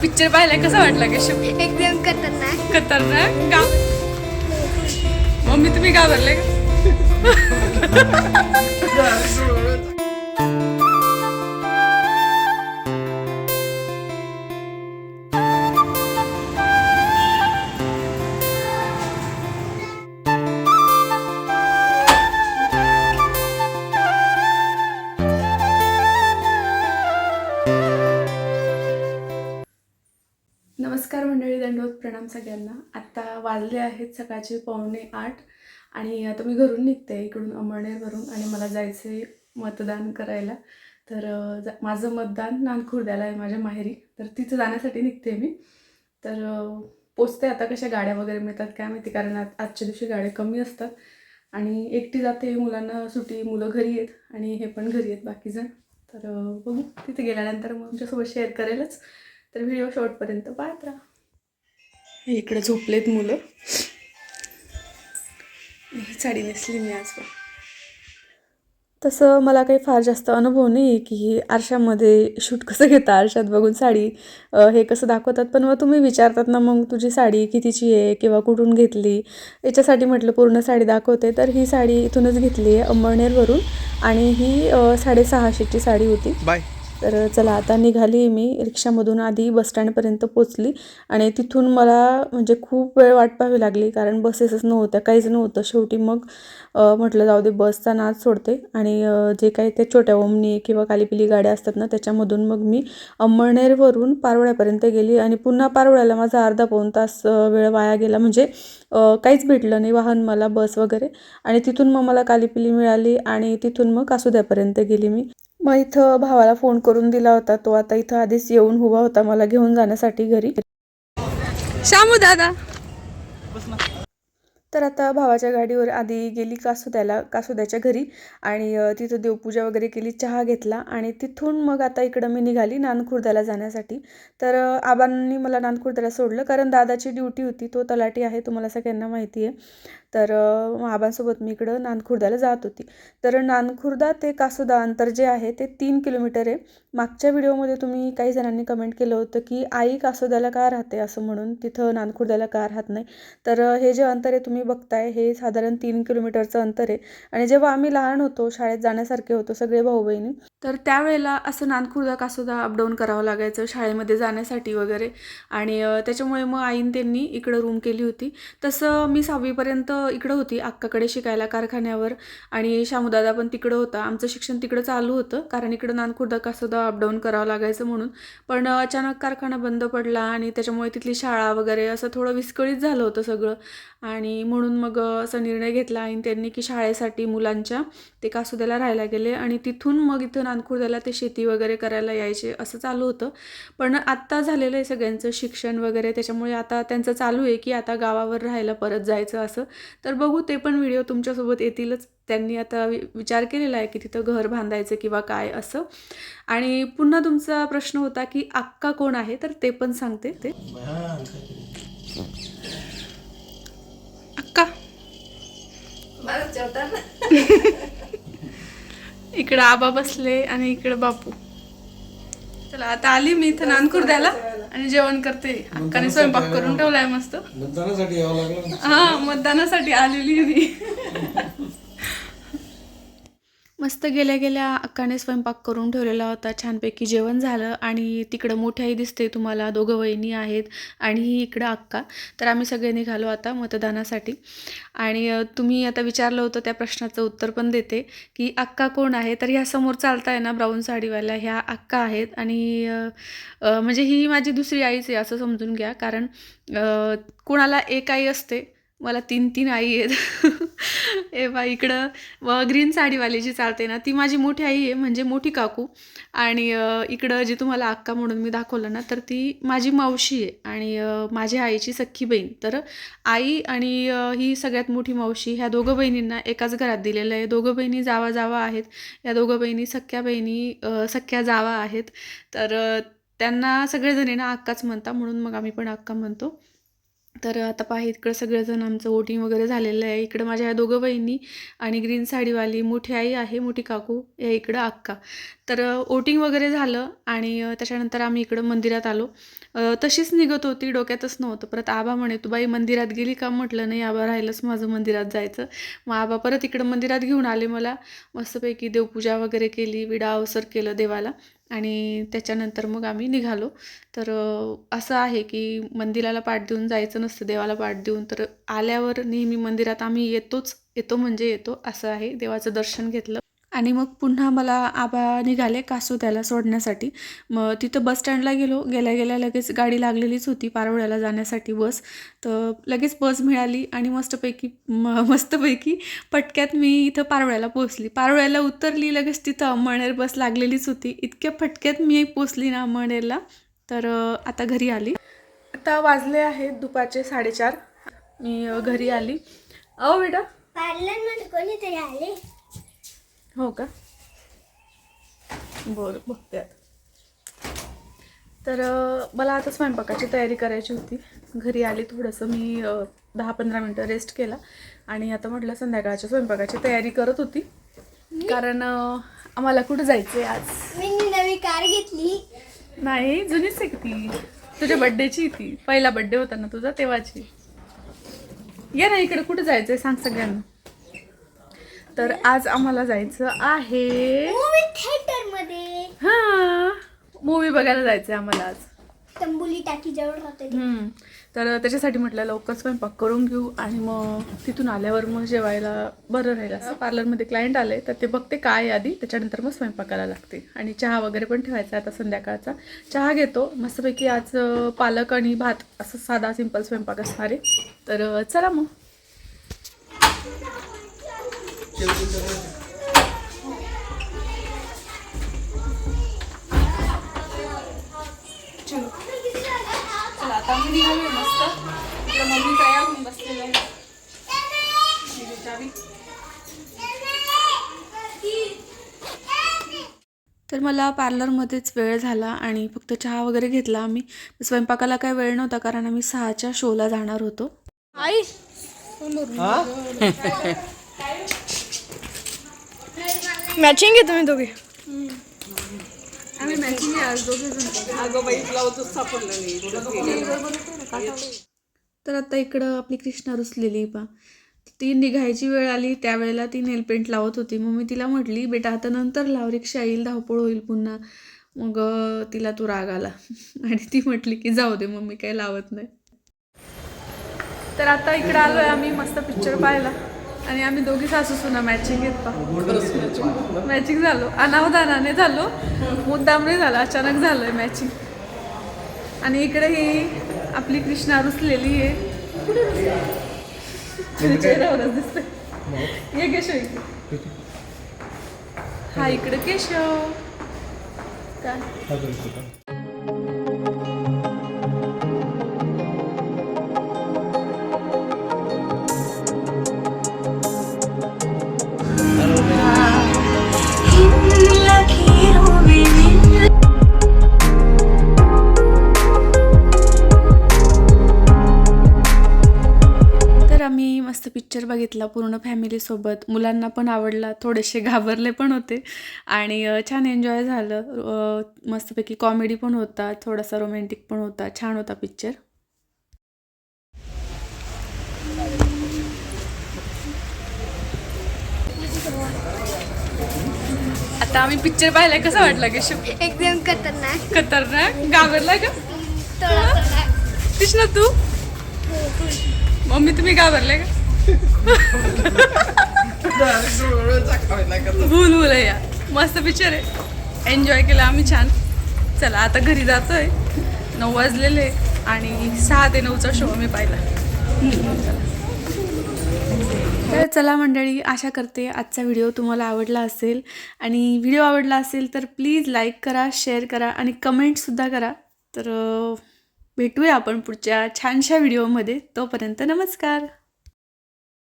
Picture पाहिलाय कसा वाटला का शिव? एकदम खतरनाक. खतरनाक? का? मम्मी तुम्ही घाबरले का? प्रणाम सगळ्यांना. आत्ता वाजले आहेत सकाळचे पावणे आठ आणि आता मी घरून निघते इकडून अमळनेरवरून आणि मला जायचं आहे मतदान करायला. तर माझं मतदान नानखुर्द्याला आहे माझ्या माहेरी. तर तिथं जाण्यासाठी निघते मी. तर पोचते आता कशा गाड्या वगैरे मिळतात काय माहिती कारण आजच्या दिवशी गाड्या कमी असतात. आणि एकटी जाते मुलांना सुटी मुलं घरी आहेत आणि हे पण घरी आहेत बाकीजण. तर बघू तिथे गेल्यानंतर मग तुमच्यासोबत शेअर करेलच. तर व्हिडिओ शेवटपर्यंत पाहत राहा. इकडे झोपलेत मुलं. ही साडी नेसली मी आज पण तसं मला काही फार जास्त अनुभव नाही आहे की आरशामध्ये शूट कसं घेता आरशात बघून साडी हे कसं दाखवतात. पण मग तुम्ही विचारतात ना मग तुझी साडी कितीची आहे किंवा कुठून घेतली? याच्यासाठी म्हटलं पूर्ण साडी दाखवते. तर ही साडी इथूनच घेतली आहे अंबळनेरवरून आणि ही साडेसहाशेची साडी होती. बाय. तर चला आता निघाली मी. रिक्षामधून आधी बसस्टँडपर्यंत पोचली आणि तिथून मला म्हणजे खूप वेळ वाट पाहावी लागली कारण बसेसच नव्हत्या काहीच नव्हतं. शेवटी मग म्हटलं जाऊ दे बसचा नाच सोडते आणि जे काही त्या छोट्या ओमनी किंवा कालीपिली गाड्या असतात ना त्याच्यामधून मग मी अंमळनेरवरून पारवड्यापर्यंत गेली आणि पुन्हा पारवड्याला माझा अर्धा पाऊन तास वेळ वाया गेला. म्हणजे काहीच भेटलं नाही वाहन मला बस वगैरे. आणि तिथून मग मला कालीपिली मिळाली आणि तिथून मग कासुद्यापर्यंत गेली मी. मग इथं भावाला फोन करून दिला होता. तो आता इथं आधीच येऊन उभा होता. मला घेऊन जाण्यासाठी घरी. शामू दादा. तर आता भावाच्या गाडीवर आधी गेली कासुद्याला कासुद्याच्या घरी आणि तिथं देवपूजा वगैरे केली चहा घेतला आणि तिथून मग आता इकडं मी निघाली नानखुर्द्याला जाण्यासाठी. तर आबांनी मला नानखुर्द्याला सोडलं कारण दादाची ड्युटी होती. तो तलाठी आहे तुम्हाला सगळ्यांना माहिती आहे. तर बाबांसोबत आबांसोबत मी इकडं नानखुर्द्याला जात होती. तर नानखुर्दा ते कासुदा अंतर जे आहे ते तीन किलोमीटर आहे. मागच्या व्हिडिओमध्ये तुम्ही काही जणांनी कमेंट केलं होतं की आई कासोद्याला का राहते असं म्हणून तिथं नानखुर्द्याला का राहत नाही? तर हे जे अंतर आहे तुम्ही बघताय हे साधारण तीन किलोमीटरचं अंतर आहे. आणि जेव्हा आम्ही लहान होतो शाळेत जाण्यासारखे होतो सगळे भाऊ बहिणी तर त्यावेळेला असं नानखुर्दा कासोदा अपडाऊन करावं लागायचं शाळेमध्ये जाण्यासाठी वगैरे. आणि त्याच्यामुळे मग आईन त्यांनी इकडं रूम केली होती. तसं मी सहावीपर्यंत इकडं होती अक्काकडे शिकायला कारखान्यावर आणि शामुदादा पण तिकडं होता. आमचं शिक्षण तिकडं चालू होतं कारण इकडं नानखुर्दा कासोदा अपडाऊन करावं लागायचं म्हणून. पण अचानक कारखाना बंद पडला आणि त्याच्यामुळे तिथली शाळा वगैरे असं थोडं विस्कळीत झालं होतं सगळं. आणि म्हणून मग असा निर्णय घेतला आणि त्यांनी की शाळेसाठी मुलांच्या ते कासुद्याला राहायला गेले आणि तिथून मग इथं नानखुर्द्याला ते शेती वगैरे करायला यायचे असं चालू होतं. पण आत्ता झालेलं आहे सगळ्यांचं शिक्षण वगैरे त्याच्यामुळे आता त्यांचं चालू आहे की आता गावावर राहायला परत जायचं असं. तर बघू ते पण व्हिडिओ तुमच्यासोबत येतीलच. त्यांनी आता विचार केलेला आहे की तिथं घर बांधायचं किंवा काय असं. आणि पुन्हा तुमचा प्रश्न होता की अक्का कोण आहे तर ते पण सांगते. ते अक्का. इकडं आबा बसले आणि इकडं बापू. चला आता आली मी इथं नानकुर्द्याला आणि जेवण करते. अक्काने स्वयंपाक करून ठेवलाय मस्त. मतदानासाठी यावं लागलं. हा मतदानासाठी आलेली मी. मस्त गेल्या गेल्या अक्काने स्वयंपाक करून ठेवलेला होता. छानपैकी जेवण झालं आणि तिकडं मोठ्याही दिसते तुम्हाला. दोघं वहिनी आहेत आणि ही इकडं अक्का. तर आम्ही सगळे निघालो आता मतदानासाठी. आणि तुम्ही आता विचारलं होतं त्या प्रश्नाचं उत्तर पण देते की अक्का कोण आहे? तर ह्या समोर चालता आहे ना ब्राऊन साडीवाल्या? ह्या अक्का आहेत आणि म्हणजे ही माझी दुसरी आईच आहे असं समजून घ्या. कारण कोणाला एक आई असते मला तीन तीन आई आहेत. ए बा इकडं व ग्रीन साडीवाली जी चालते ना ती माझी मोठी आई आहे म्हणजे मोठी काकू. आणि इकडं जी तुम्हाला अक्का म्हणून मी दाखवलं ना तर ती माझी मावशी आहे. आणि माझ्या आईची सख्खी बहीण. तर आई आणि ही सगळ्यात मोठी मावशी ह्या दोघं बहिणींना एकाच घरात दिलेलं आहे. दोघं बहिणी जावा जावा आहेत. या दोघं बहिणी सख्या बहिणी सख्या जावा आहेत. तर अ, त्यांना सगळेजणींना अक्काच म्हणता म्हणून मग आम्ही पण अक्का म्हणतो. तर आता पहा इकडं सगळेजण आमचं वोटिंग वगैरे झालेलं आहे. इकडं माझ्या ह्या दोघं बहिणी आणि ग्रीन साडीवाली मोठी आई आहे मोठी काकू या इकडं अक्का. तर वोटिंग वगैरे झालं आणि त्याच्यानंतर आम्ही इकडं मंदिरात आलो. तशीच निघत होती डोक्यातच नव्हतं. परत आबा म्हणे तू बाई मंदिरात गेली का? म्हटलं नाही आबा राहिलंच माझं मंदिरात जायचं. मग आबा परत इकडं मंदिरात घेऊन आले मला. मस्तपैकी देवपूजा वगैरे केली विडा अवसर केलं देवाला. आणि त्याच्यानंतर मग आम्ही निघालो. तर असं आहे की मंदिराला पाठ देऊन जायचं नसतं देवाला पाठ देऊन. तर आल्यावर नेहमी मंदिरात आम्ही येतोच येतो म्हणजे येतो असं आहे. देवाचं दर्शन घेतलं. आणि मग पुन्हा मला आबा निघाले कासोद्याला सोडण्यासाठी. मग तिथं बस स्टँडला गेलो. गेल्या गेल्या लगेच गाडी लागलेलीच होती पारवड्याला जाण्यासाठी बस. तर लगेच बस मिळाली आणि मस्तपैकी म मस्तपैकी पटक्यात मी इथं पारवड्याला पोचली पारवड्याला उतरली लगेच तिथं अंमळनेर बस लागलेलीच होती. इतक्या फटक्यात मी पोचली ना अंमळनेरला तर आता घरी आली. आता वाजले आहेत दुपारचे साडेचार. मी घरी आली. अहो बेटा. पार्लरमध्ये कोणीतरी आले? हो का? बरं बघते आता. तर मला आता स्वयंपाकाची तयारी करायची होती. घरी आली थोडंसं मी दहा पंधरा मिनटं रेस्ट केला. आणि आता म्हटलं संध्याकाळच्या स्वयंपाकाची तयारी करत होती. कारण आम्हाला कुठं जायचं आहे आज? मी नवी कार घेतली. नाही जुनीच आहे की ती? तुझ्या बड्डेची ती. पहिला बड्डे होता ना तुझा तेव्हाची. ये ना इकडे कुठं जायचंय सांग सगळ्यांना. तर आज आम्हाला जायचं आहे. मूवी थिएटरमध्ये. हा. मूवी बघायला जायचंय आम्हाला आज. तंबुली टाकी जवळ राहते हम्म. तर त्याच्यासाठी म्हटलं लवकर स्वयंपाक करून घेऊ आणि मग तिथून आल्यावर मग जेवायला बरं राहील असं. पार्लरमध्ये क्लायंट आले तर ते बघते काय आहे आधी. त्याच्यानंतर मग स्वयंपाकाला लागते. आणि चहा वगैरे पण ठेवायचा आहे आता संध्याकाळचा. चहा घेतो. मस्तपैकी आज अं, पालक आणि भात असं साधा सिंपल स्वयंपाक असणार. आहे तर अं, चला मग. चला. आता आम्ही निघालोय मस्त. इकडं मम्मी तयार होऊन बसलेलं आहे. दिली चावी. तर मला पार्लरमध्येच वेळ झाला आणि फक्त चहा वगैरे घेतला आम्ही. स्वयंपाकाला काय वेळ नव्हता कारण आम्ही सहाच्या शोला जाणार होतो. आई. मॅचिंग आहे तुम्ही दोघे? आम्ही मॅचिंग आज तर आता इकडं आपली कृष्णा रुसलेली पा ती निघायची वेळ आली त्यावेळेला ती नेलपेंट लावत होती. मग मी तिला म्हटली बेटा आता नंतर लाव रिक्षा येईल धावपळ होईल पुन्हा. मग तिला तो राग आला. आणि ती म्हटली की जाऊ दे मग मी काही लावत नाही. तर आता इकडं आलोय आम्ही मस्त पिक्चर पाहायला. आणि आम्ही दोघी सासू सुना मॅचिंग घेत पा मॅचिंग झालो अनावधानाने झालो. मुद्दाम नाही झालं. अचानक झालंय मॅचिंग आणि इकडे ही आपली कृष्णा रुसलेली आहे. चेहऱ्यावरच दिसते ये केशव हा इकडे केशव. काय? बघितला पूर्ण फॅमिलीसोबत मुलांना पण आवडला. थोडेसे घाबरले पण होते. आणि छान एन्जॉय झालं. मस्तपैकी कॉमेडी पण होता. थोडासा रोमॅन्टिक पण होता. छान होता पिक्चर आता आम्ही पिक्चर पाहिलाय. कसा वाटला केशव एकदम खतरनाक. खतरनाक? घाबरला का? कृष्णा तू? मम्मी तुम्ही घाबरले का? भूल भूल या. मस्त पिक्चर आहे. एन्जॉय केला आम्ही छान. चला आता घरी जातोय. नऊ वाजलेले आणि सहा ते नऊचा शो मी पाहिला. तर चला मंडळी आशा करते आजचा व्हिडिओ तुम्हाला आवडला असेल. आणि व्हिडिओ आवडला असेल तर प्लीज लाईक करा शेअर करा आणि कमेंटसुद्धा करा. तर भेटूया आपण पुढच्या छानशा व्हिडिओमध्ये तोपर्यंत नमस्कार.